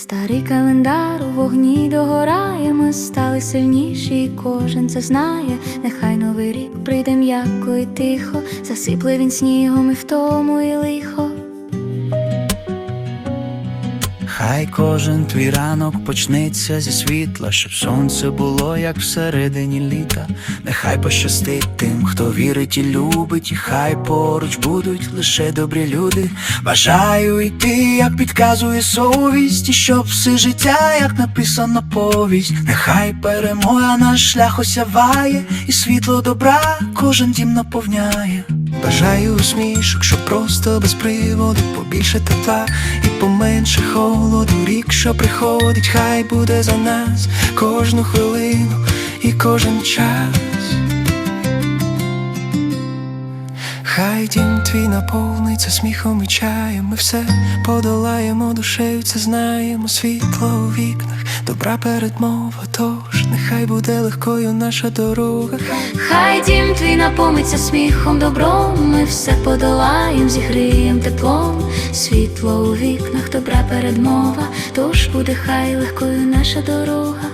Старий календар у вогні догорає, ми стали сильніші, кожен це знає, нехай новий рік прийде м'яко і тихо, засипле він снігом і втому і лихо. Хай кожен твій ранок почнеться зі світла, щоб сонце було як всередині літа. Нехай пощастить тим, хто вірить і любить, і хай поруч будуть лише добрі люди. Бажаю йти, як підказує совість, і щоб все життя, як написано повість. Нехай перемога наш шлях осяває, і світло добра кожен дім наповняє. Бажаю усмішок, щоб просто без приводу побільше тепла і поменше холоду. Рік, що приходить, хай буде за нас кожну хвилину і кожен час. Хай дім твій наповниться сміхом і чаєм. Ми все подолаємо душею, це знаємо. Світло у вікнах, добра передмова. Тож нехай буде легкою наша дорога. Хай дім твій напомиться сміхом, добром, ми все подолаєм, зігрієм теплом, світло у вікнах, добра передмова, тож буде хай легкою наша дорога.